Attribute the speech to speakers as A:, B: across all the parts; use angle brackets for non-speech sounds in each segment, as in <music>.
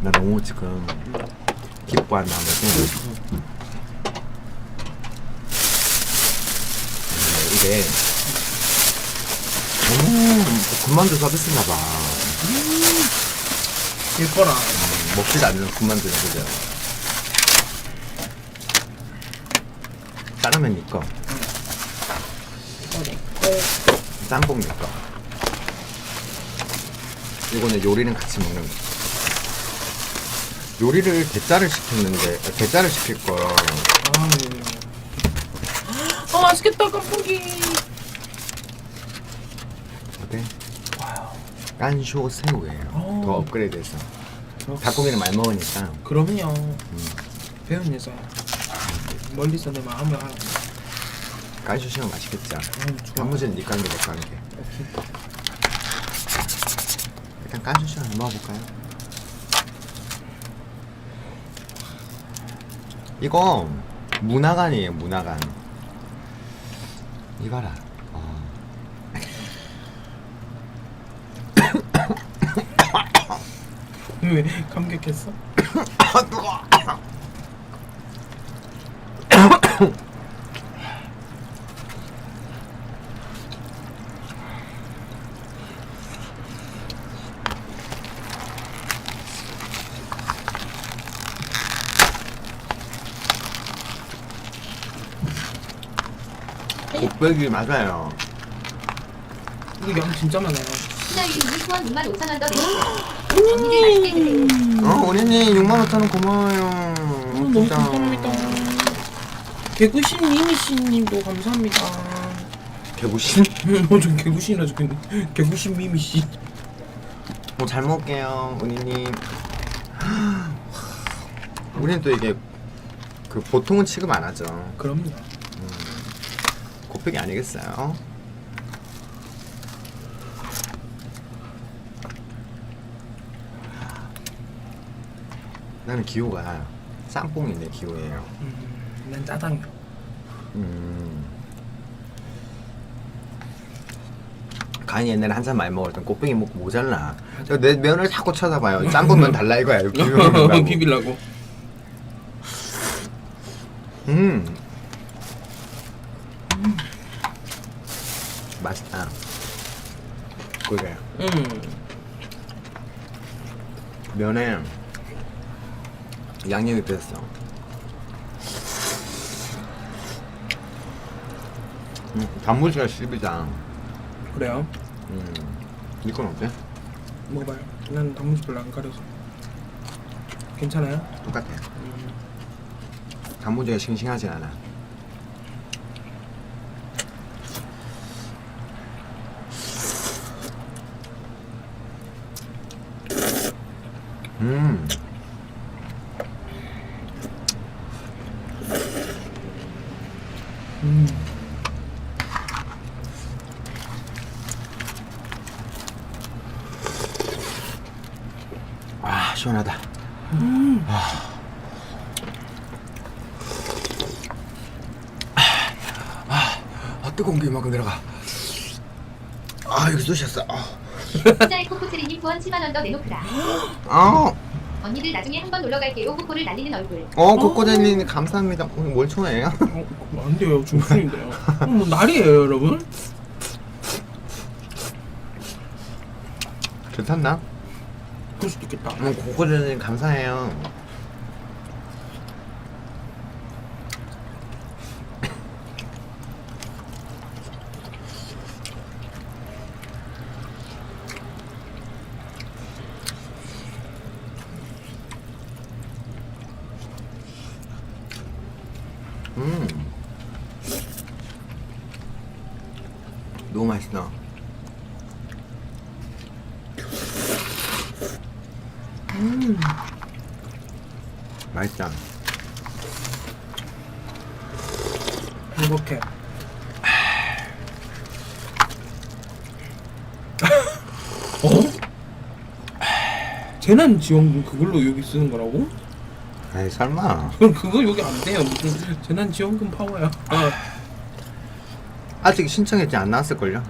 A: 나 너무 지금 기뻐한다 거지. 이게 너무 군만두 서비스나 봐.
B: 일거라.
A: 먹지도 않는 군만두는 그죠? 짜장면 니꺼 니꺼 이거는 요리는 같이 먹는 거 요리를 대짜를 시켰는데 아, 대짜를 시킬 걸
B: 아, 네. 아 맛있겠다 깐풍기.
A: 어때? 깐쇼 새우예요
B: 오.
A: 더 업그레이드해서 닭고기는 많이 먹으니까
B: 그럼요. 배운 여자. 멀리서 내 마음을 알아.
A: 새우 맛있겠죠?
B: 음.
A: 단무지는 니꺼 한게 내꺼 한게
B: 역시.
A: 일단 깐쇼 새우 한번 먹어볼까요? 이거 문화관이에요 문화관 이봐라 어.
B: 왜 감격했어? <coughs>
A: 아 뜨거 곱빼기 맞아요
B: 이거 양 진짜 많아요.
C: 신하위님 후원 6만 5천 원더 드립니다. 언니들 맛있게 드세요.
A: 어 우리님 6만 5천 원 고마워요
B: 어, 너무 감사합니다. 개구신 미미씨님도 감사합니다.
A: 개구신? <laughs>
B: 뭐좀 개구신이라 적혔네. 개구신 미미씨.
A: 뭐잘 먹을게요, 은희님. 우리는 또 이게 그 보통은 취급 안 하죠.
B: 그럼요.
A: 곱빼기 아니겠어요? 나는 기호가 짬뽕인데 기호예요.
B: 음, 난 짜장면.
A: 음. 간이 옛날에 한참 많이 먹었던 곱빼기 먹고 모자라. 저 내 면을 자꾸 쳐다봐요. 짬뽕 면 달라 이거야. <laughs>
B: 비빌라고.
A: 음. 맛있다. 그래.
B: 음.
A: 면에 양념이 뺐어. 음, 단무지가 12장.
B: 그래요?
A: 음. 이건 어때?
B: 먹어봐요. 난 단무지 별로 안 가려서. 괜찮아요?
A: 똑같아.
B: 음.
A: 단무지가 싱싱하진 않아. 음.
B: 음.
A: 아, 시원하다. 아, 뜨거운 게 이만큼 내려가. 아, 여기 쑤셨어. 아,
C: 피자의 코코트리님 후원 7만 원 더 내놓으라.
A: 아,
C: 언니들 나중에 한번 놀러 갈게요. 코코를 날리는 얼굴.
A: 어, 코코데님 감사합니다. 어, 뭘 좋아해요?
B: 어, 안 돼요. 중순인데요. 어, 뭐 날이에요, 여러분?
A: 괜찮나?
B: 그럴 수도 있겠다.
A: 어, 코코데님 감사해요. 음. 너무 맛있어.
B: 음.
A: 맛있다.
B: 행복해. 어? 재난지원금 그걸로 여기 쓰는 거라고?
A: 아이 설마.
B: 그럼 그거 여기 안 돼요. 무슨 재난지원금 파워야. 아,
A: 아직 신청했지 안 나왔을걸요?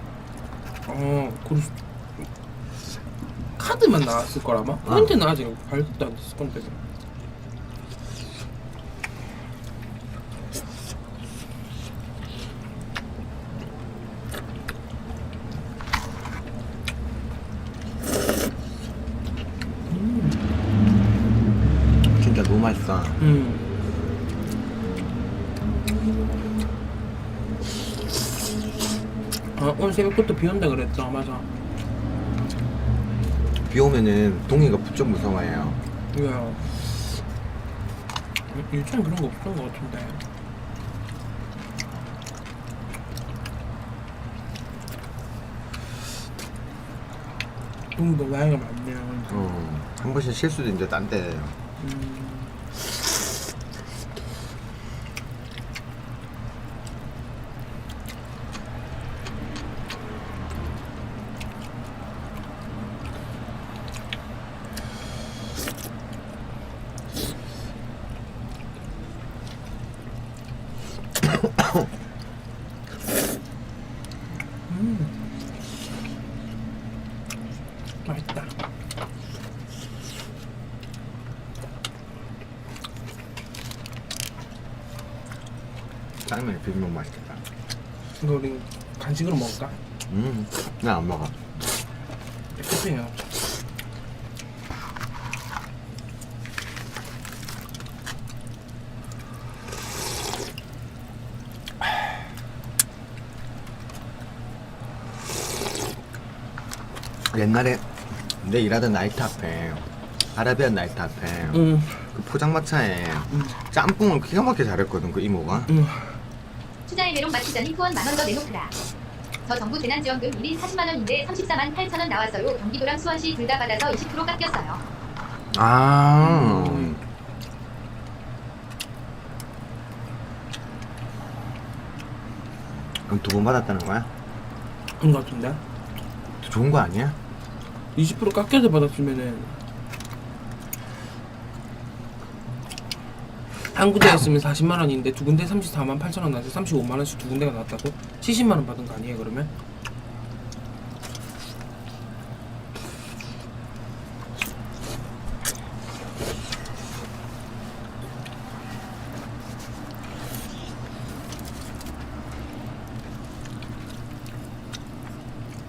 B: 어 수... 카드만 나왔을 거라마? 포인트는 아직 발급도 안 됐을 건데
A: 진짜 너무 맛있어.
B: 음. 오늘 새벽부터 비 온다 그랬죠 맞아
A: 비 오면은 동이가 부쩍 무서워해요.
B: 왜요? 일단 그런 거 없던 것 같은데 동도 나이가 많네요
A: 어, 한 번씩 실수도 이제 딴 데.
B: 음. 음. 맛있다.
A: 짜장면에 비빔면 맛있겠다.
B: 이거 우리 간식으로 먹을까?
A: 음, 나안 먹어.
B: 급해요.
A: 옛날에 내 일하던 나이트 앞에 아라비안 나이트 앞에
B: 응,
A: 그 포장마차에
B: 응,
A: 짬뽕을 기가 막히게 잘했거든 그 이모가.
B: 응.
C: 투자의 메롱 마치자니 후원 만원 더 내놓으라. 저 정부 재난지원금 1인 40만 원인데 34만 8천 원 나왔어요. 경기도랑 수원시 둘 다 받아서 20% 깎였어요.
A: 아.
B: 음.
A: 그럼 두 번 받았다는 거야?
B: 그런 것 같은데?
A: 좋은 거 아니야?
B: 20% 깎여서 받았으면은 한 군데였으면 40만 원인데 두 군데 34만 8천 원 나서 35만 원씩 두 군데가 나왔다고? 70만 원 받은 거 아니에요 그러면?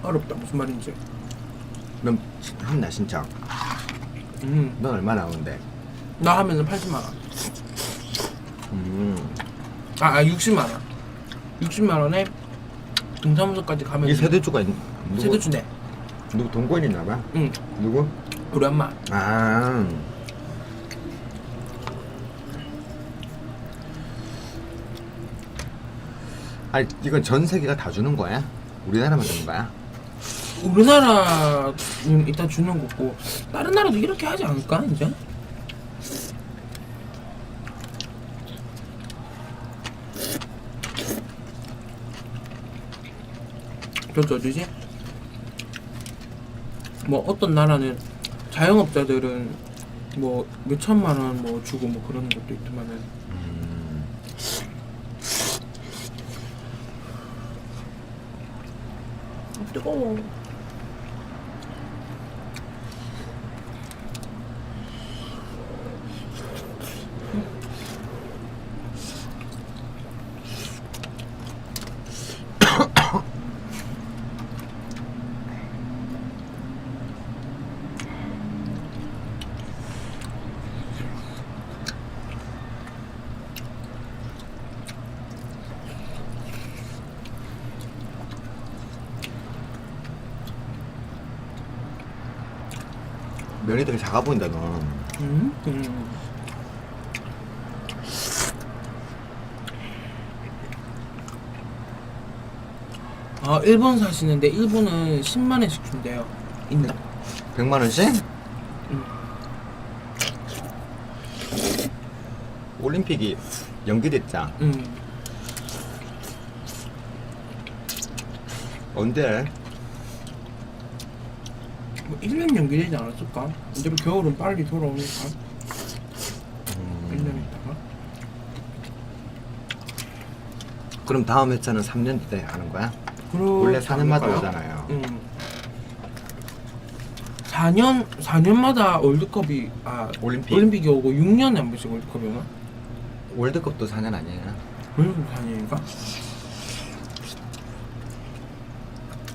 B: 어렵다 무슨 말인지
A: 그럼 했나 신청?
B: 음,
A: 넌 얼마 나오는데?
B: 나 하면은 80만 원
A: 음.
B: 아, 아 60만 원 60만 원에 동사무소까지 가면
A: 이 세대주가 있- 누구?
B: 세대주네
A: 누구 동거인 있나 봐?
B: 응
A: 누구?
B: 우리 엄마
A: 아. 아니 이건 전 세계가 다 주는 거야? 우리나라만 주는 거야?
B: 우리나라 는 일단 주는 거고 다른 나라도 이렇게 하지 않을까 이제? 저기 어디지? 뭐 어떤 나라는 자영업자들은 뭐 몇천만 원 뭐 주고 뭐 그러는 것도 있지만은
A: 음.
B: 뜨거워
A: 면이 되게 작아 보인다 너.
B: 음? 음. 아 일본 사시는데 일본은 10만 원씩 준대요 인당
A: 100만 원씩?
B: 음.
A: 올림픽이 연기됐자.
B: 음.
A: 언제?
B: 뭐 1년 연기되지 않았을까? 이제 겨울은 빨리 돌아오니까
A: 음.
B: 1년 있다가
A: 그럼 다음 회차는 3년 뒤에 하는 거야? 원래 4년마다
B: 않을까요?
A: 오잖아요.
B: 음. 4년 4년마다 월드컵이 아
A: 올림픽?
B: 올림픽이 오고 6년에 한 번씩 월드컵이 오나?
A: 월드컵도 4년 아니에요?
B: 월드컵 4년인가?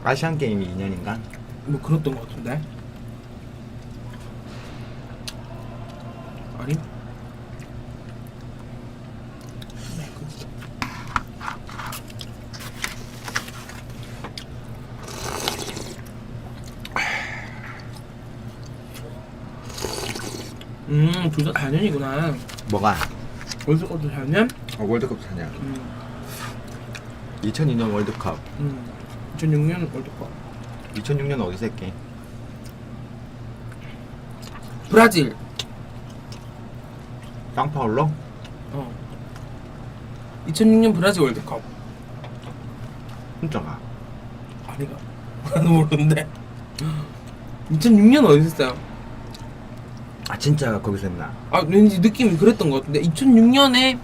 A: 아시안 게임이 2년인가?
B: 뭐 그랬던 것 같은데. 아니? 네, 그- 음, 둘다 4년이구나.
A: 뭐가?
B: 월드컵도 4년?
A: 어, 월드컵 4년.
B: 음,
A: 2002년 월드컵.
B: 음. 2006년 월드컵.
A: 2006년 어디서 했게?
B: 브라질.
A: 땅파울로?
B: 어. 2006년 브라질 월드컵.
A: 혼자가.
B: 아니가. 나도 <laughs> 모르는데. 2006년 어디서 했어요?
A: 아 진짜 거기서 했나?
B: 아 왠지 느낌이 그랬던 것 같은데 2006년에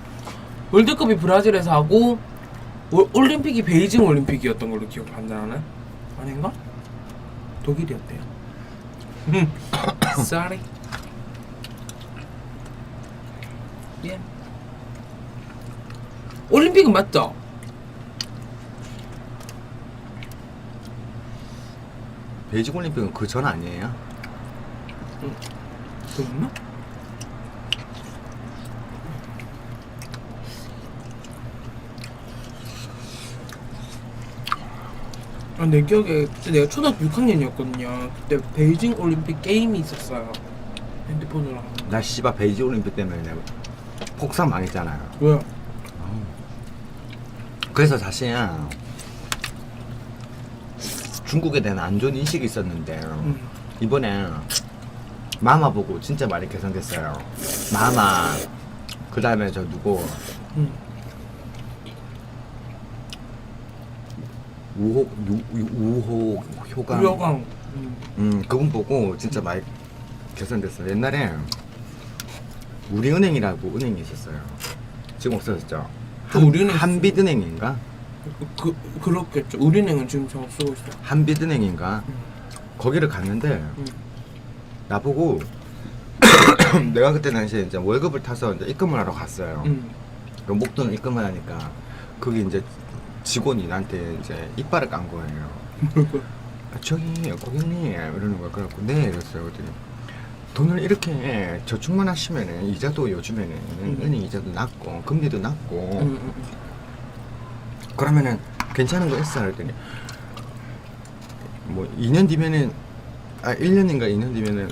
B: 월드컵이 브라질에서 하고 올- 올림픽이 베이징 올림픽이었던 걸로 기억한다 나는 아닌가? 독일이었대요. 음. <coughs> Sorry. 예 올림픽은 맞죠?
A: 베이징 올림픽은 그 전 아니에요?
B: 그 아, 내 기억에 그때 내가 초등학교 6학년이었거든요. 그때 베이징 올림픽 게임이 있었어요. 핸드폰으로 하는 거.
A: 나 씨발 베이징 올림픽 때문에 내가 폭삭 망했잖아요.
B: 왜요?
A: 그래서 사실 중국에 대한 안 좋은 인식이 있었는데
B: 음.
A: 이번에 마마 보고 진짜 많이 개선됐어요. 마마 그 다음에 저 누구
B: 음.
A: 우호 효강
B: 우여강. 음.
A: 음 그분 보고 진짜 많이 개선됐어요. 옛날에 우리은행이라고 은행이 있었어요. 지금 없어졌죠.
B: 또 우리은행
A: 한빛은행인가?
B: 그 그렇겠죠. 우리은행은 지금 저 쓰고 있어.
A: 한빛은행인가?
B: 음.
A: 거기를 갔는데
B: 음.
A: 나보고 <coughs> 내가 그때 당시에 이제 월급을 타서 이제 입금을 하러 갔어요.
B: 음.
A: 그럼 목돈을 입금을 하니까 거기 이제 직원이 나한테 이제 이빨을 깐 거예요. <laughs> 아, 저기 고객님 이러는 거야. 그래갖고 네 이랬어요. 그랬더니 돈을 이렇게 저축만 하시면은 이자도 요즘에는
B: 음.
A: 은행 이자도 낮고 금리도 낮고
B: 음, 음, 음.
A: 그러면은 괜찮은 거 있어 그랬더니 뭐 2년 뒤면은 아 1년인가 2년 뒤면은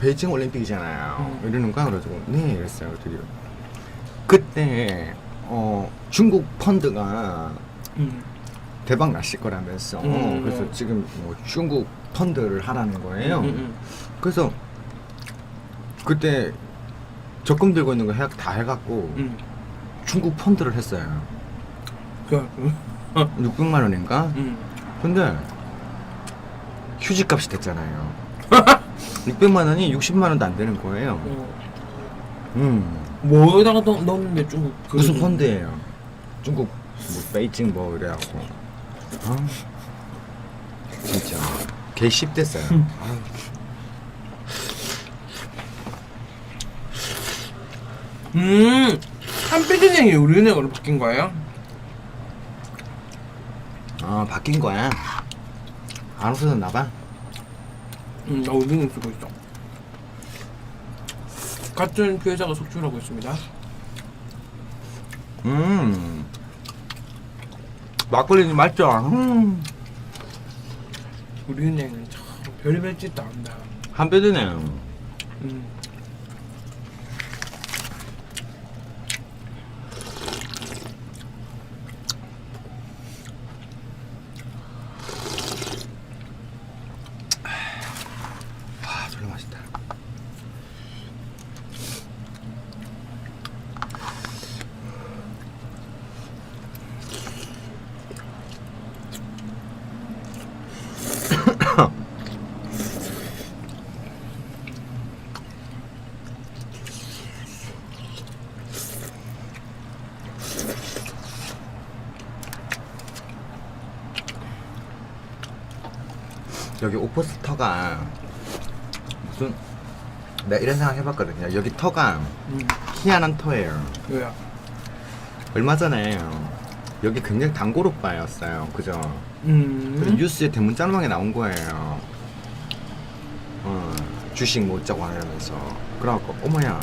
A: 베이징 올림픽이잖아요
B: 음.
A: 이러는 거야 그래가지고 네 이랬어요 그랬더니 그때 어 중국 펀드가
B: 음.
A: 대박 났을 거라면서
B: 음.
A: 그래서 지금 뭐 중국 펀드를 하라는 거예요
B: 음, 음,
A: 그래서 그때 적금 들고 있는 거 해, 다 해갖고
B: 음.
A: 중국 펀드를 했어요
B: 그
A: 600만 원인가
B: 음.
A: 근데 휴지값이 됐잖아요. <laughs> 600만 원이 60만 원도 안 되는 거예요.
B: 어.
A: 음.
B: 뭐에다가 넣, 넣었는데 중국 그
A: 무슨 펀드예요? 중국 뭐 베이징 뭐 이래갖고. 아. 진짜 개 씹됐어요. 아.
B: 음. 한빛은행이 우리은행으로 바뀐 거예요?
A: 아 바뀐 거야. 안 없어졌나 봐.
B: 음, 나 우리은행 쓰고 있어. 같은 피해자가 속출하고 있습니다.
A: 음. 막걸리는 맞죠? 음.
B: 우리 은행은 참 별의별 짓도 안다.
A: 한 배드네.
B: 음.
A: 아, 졸라 맛있다. 여기 오포스 터가 무슨 내가 이런 생각 해봤거든요. 여기 터가
B: 음.
A: 희한한 터예요.
B: 왜야?
A: 얼마 전에 여기 굉장히 단골 오빠였어요. 그죠?
B: 음.
A: 그래서 뉴스에 대문짝망에 나온 거예요. 어, 주식 못 자고 하면서. 그래갖고, 어머야,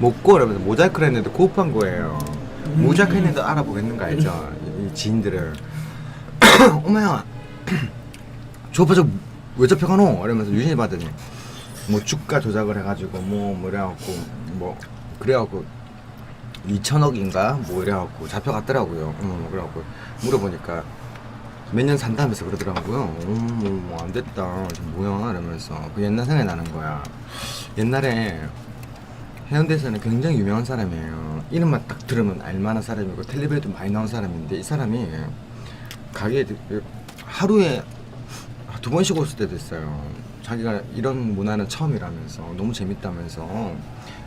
A: 먹고 이러면서 모자이크를 했는데 고급한 거예요.
B: 음.
A: 모자이크 했는데 알아보겠는 거 알죠? 이, 이 지인들을. <coughs> 어머야, 저 오빠 저 왜 잡혀가노? 이러면서 유진이 받더니, 뭐 주가 조작을 해가지고, 뭐, 뭐 이래갖고, 뭐, 그래갖고, 2천억인가? 뭐 이래갖고 잡혀갔더라고요. 음, 그래갖고 물어보니까 몇 년 산다면서 그러더라고요. 어머, 뭐, 안 됐다. 뭐야? 이러면서. 그 옛날 생각이 나는 거야. 옛날에 해운대에서는 굉장히 유명한 사람이에요. 이름만 딱 들으면 알만한 사람이고 텔레비에도 많이 나온 사람인데 이 사람이 가게에 하루에 두 번씩 올 때도 있어요. 자기가 이런 문화는 처음이라면서 너무 재밌다면서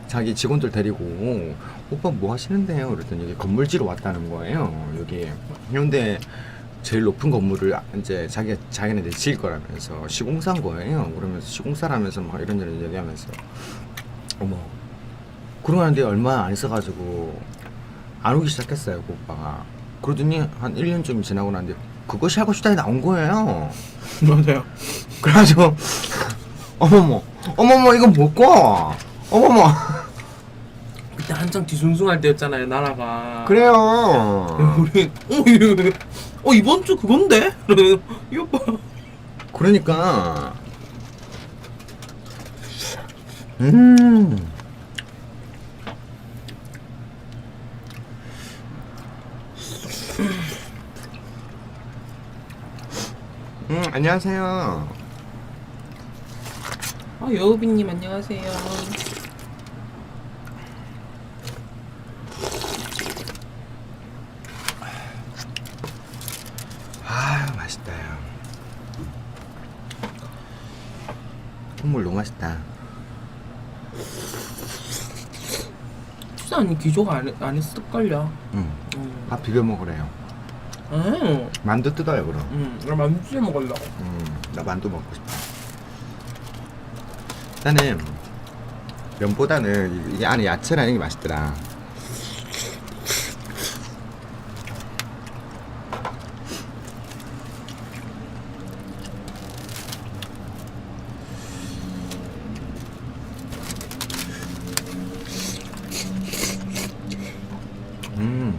A: 자기 직원들 데리고 오빠 뭐 하시는데요? 그랬더니 여기 건물지로 왔다는 거예요. 여기 해운대 제일 높은 건물을 이제 자기 자기네들이 지을 거라면서 시공사인 거예요. 그러면서 시공사라면서 막 이런저런 얘기하면서 어머 그러는데 얼마 안 있어가지고 안 오기 시작했어요 그 오빠가. 그러더니 한 1년쯤 지나고 났는데 그것이 하고 싶다니 나온 거예요. <laughs>
B: 맞아요.
A: 그래가지고 어머머 어머머 이거 뭐고 어머머
B: 그때 한창 뒤숭숭할 때였잖아요 나라가.
A: 그래요 <laughs>
B: 우리 어, 이거, 어 이번 주 그건데? 이러면 이 오빠
A: 그러니까 음 음, 안녕하세요.
B: 아 여우빈님 안녕하세요.
A: 아, 맛있다. 콧물 너무 맛있다.
B: 언니 기조가 안, 안 했을걸요.
A: 응.
B: 음.
A: 밥 비벼 먹으래요.
B: 음.
A: 만두 뜯어요, 그럼.
B: 음. 나 만두에 먹으려고.
A: 음, 나 만두 먹고 싶어. 나는 면보다는 이- 이 안에 야채라는 게 맛있더라. 음.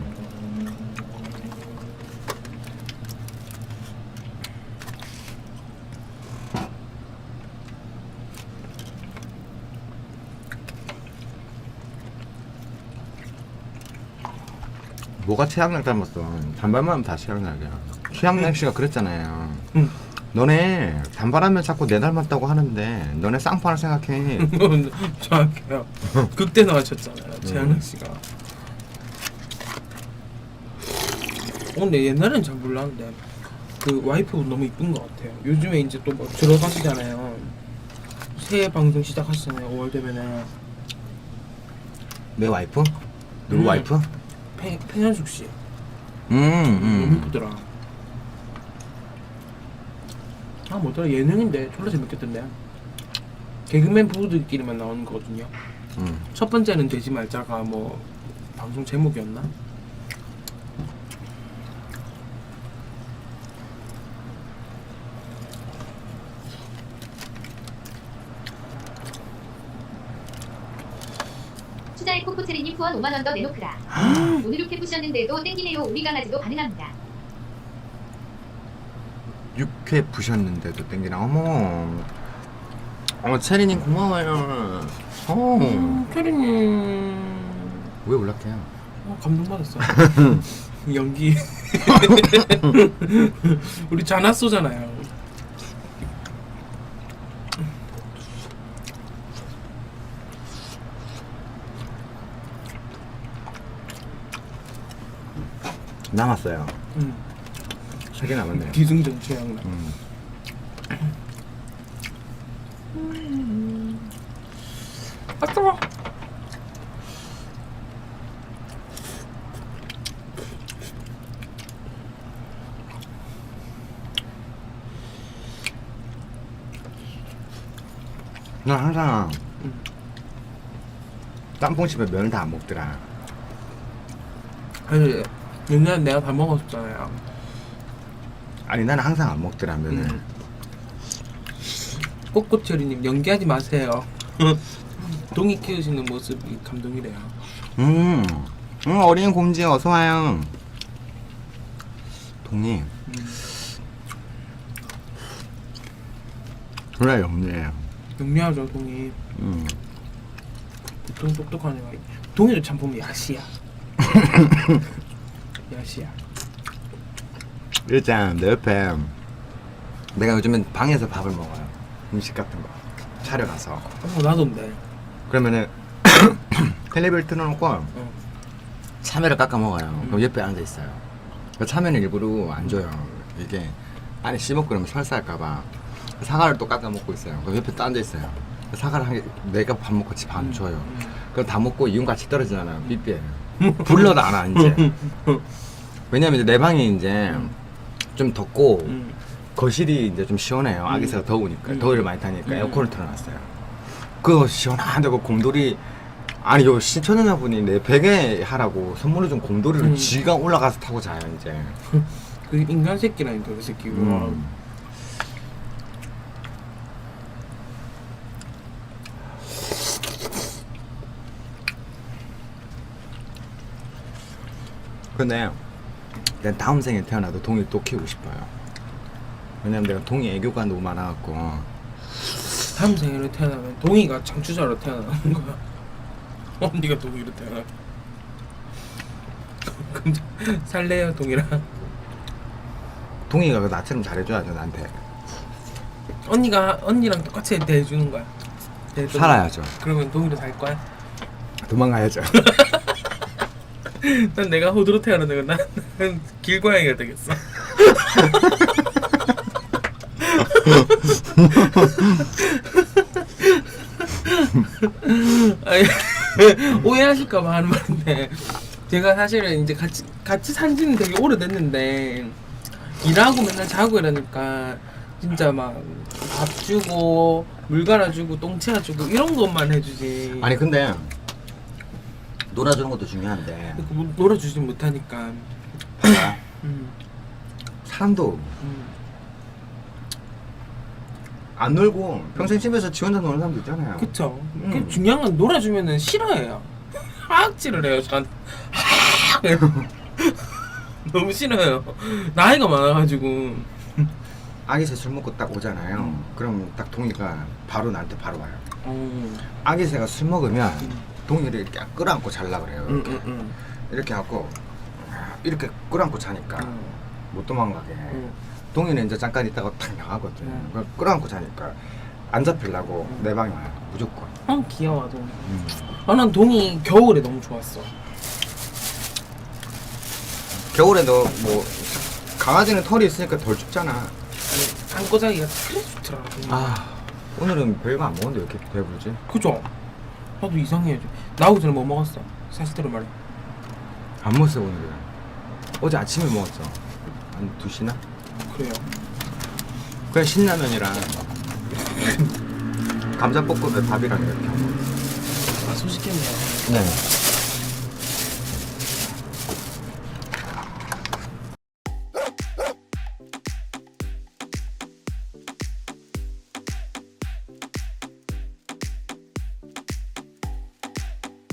A: 뭐가 최양락 닮았어? 단발만 하면 다 최양락이야. 최양락 씨가 그랬잖아요.
B: 응.
A: 너네 단발하면 자꾸 내 닮았다고 하는데 너네 쌍판을 생각해. <laughs>
B: 정확해요. 극대 나와셨잖아요. 재현락 씨가. 어, 근데 옛날엔 잘 몰랐는데 그 와이프 너무 이쁜 것 같아요. 요즘에 이제 또뭐 들어가시잖아요. 새해 방송 시작하시잖아요. 5월 되면은
A: 내 와이프? 누구
B: 음.
A: 와이프?
B: 팽, 팽현숙 씨
A: 음,
B: 너무
A: 음.
B: 이쁘더라. 아 뭐더라 예능인데 졸라 재밌겠던데. 개그맨 부부들끼리만 나오는 거거든요.
A: 음.
B: 첫 번째는 되지 말자가 뭐 방송 제목이었나?
C: 코코트리님 후원 5만 원 더 내놓으라. 오늘 이렇게 부셨는데도 땡기네요. 우리 강아지도 가능합니다.
A: 육회 부셨는데도 땡기나. 어머. 어머, 체리님 고마워요. 어.
B: 음, 캐리님
A: 왜 연락해요?
B: 어, 감동받았어. <laughs> 연기. <laughs> 우리 자나쏘잖아요.
A: 남았어요.
B: 음,
A: 세개 남았네요.
B: 기승전 최양.
A: 음.
B: 아 뜨거.
A: 난 항상
B: 응.
A: 짬뽕집에 면을 다 안 먹더라.
B: 아니 옛날에 내가 다 먹었잖아요.
A: 아니 나는 항상 안 먹더라 면을.
B: 음. 꽃꽃처리님 연기하지 마세요. <laughs> 동이 키우시는 모습이 감동이래요.
A: 음, 음 어린 곰지 어서 와요. 동이
B: 음.
A: 그래 염려해요.
B: 영리하죠 동이.
A: 음.
B: 보통 똑똑한 애가 동이도 참 보면 야시야. <laughs> 야시야.
A: 일단 내 옆에 내가 요즘엔 방에서 밥을 먹어요. 음식 같은 거 차려 가서
B: 어 나도인데.
A: 그러면은 <coughs> 텔레비를 틀어놓고
B: 어.
A: 참외를 깎아 먹어요. 그럼 옆에 앉아 있어요. 그 참외는 일부러 안 줘요. 이게 안에 씹어 그러면 설사할까봐 사과를 또 깎아 먹고 있어요. 그럼 옆에 또 앉아 있어요. 사과를 한 개, 내가 밥 먹고 집반 줘요.
B: 음.
A: 그럼 다 먹고 이윤 같이 떨어지잖아요. 삐삐에 <laughs> 안와 이제. 왜냐면 이제 내 방이 이제 좀 덥고
B: 음.
A: 거실이 이제 좀 시원해요. 아기새가 더우니까
B: 음.
A: 더위를 많이 타니까
B: 음.
A: 에어컨을 틀어놨어요. 그 시원한데 그 곰돌이 아니 요 신촌여자 분이 내 베개 하라고 선물을 준 곰돌이를
B: 음.
A: 지가 올라가서 타고 자요 이제. <laughs>
B: 그 인간 새끼라니까 그 새끼.
A: 음. 근데 내 다음 생에 태어나도 동이 또 키우고 싶어요. 왜냐면 내가 동이 애교가 너무 많아갖고
B: 다음 생일에 태어나면 동이가 장추자로 태어나는 거야. <laughs> 언니가 동이로 태어나. <laughs> 그럼 살래요 동이랑?
A: 동이가 그 나처럼 잘해줘야죠 나한테
B: 언니가 언니랑 똑같이 대해주는 거야. 대해주는
A: 살아야죠.
B: 그러면 동이로 살 거야?
A: 도망가야죠 <laughs>
B: 난 내가 호두로 태어나는 건 나는 길고양이가 되겠어. 아니, 오해하실까봐 하는 말인데 제가 사실은 이제 같이 같이 산지는 되게 오래됐는데 일하고 맨날 자고 이러니까 진짜 막 밥 주고 물 갈아주고 똥 치워주고 이런 것만 해주지.
A: 아니 근데 놀아주는 것도 중요한데
B: 그 뭐- 놀아주지 못하니까.
A: 봐봐 <laughs>
B: 음,
A: 사람도
B: 음.
A: 안 놀고 평생 집에서 지 혼자 노는 사람도 있잖아요
B: 그쵸.
A: 음.
B: 그 중요한 건 놀아주면은 싫어해요. <laughs> 하악질을 해요, 전. <laughs> 너무 싫어요. 나이가 많아가지고.
A: 아기 새 술 먹고 딱 오잖아요
B: 음.
A: 그럼 딱 동이가 바로 나한테 바로 와요
B: 어.
A: 아기 새가 술 먹으면
B: 음.
A: 동이를 이렇게 끌어안고 잘라 그래요
B: 응,
A: 이렇게,
B: 응, 응.
A: 이렇게 하고 이렇게 끌어안고 자니까
B: 응.
A: 못 도망가게
B: 응.
A: 동이는 이제 잠깐 있다가 탁 나가거든
B: 응.
A: 그걸 끌어안고 자니까 안 잡히려고
B: 응.
A: 내 방에 와요 무조건
B: 아, 귀여워, 동이.
A: 음.
B: 아, 난 동이 겨울에 너무 좋았어.
A: 겨울에도 뭐 강아지는 털이 있으니까 덜 춥잖아
B: 아니, 안고 자기가 그래 좋더라.
A: 아 오늘은 별거 안 먹었는데 왜 이렇게 배부르지?
B: 그죠? 나도 이상해. 나오기 전에 뭐 먹었어? 사실대로 말해.
A: 안 먹었어 오늘은 어제 아침에 먹었어 한 2시나?
B: 그래요.
A: 그냥 신라면이랑 <laughs> 감자볶음에 밥이랑 이렇게 한 거.
B: 아, 소식했네요.
A: 네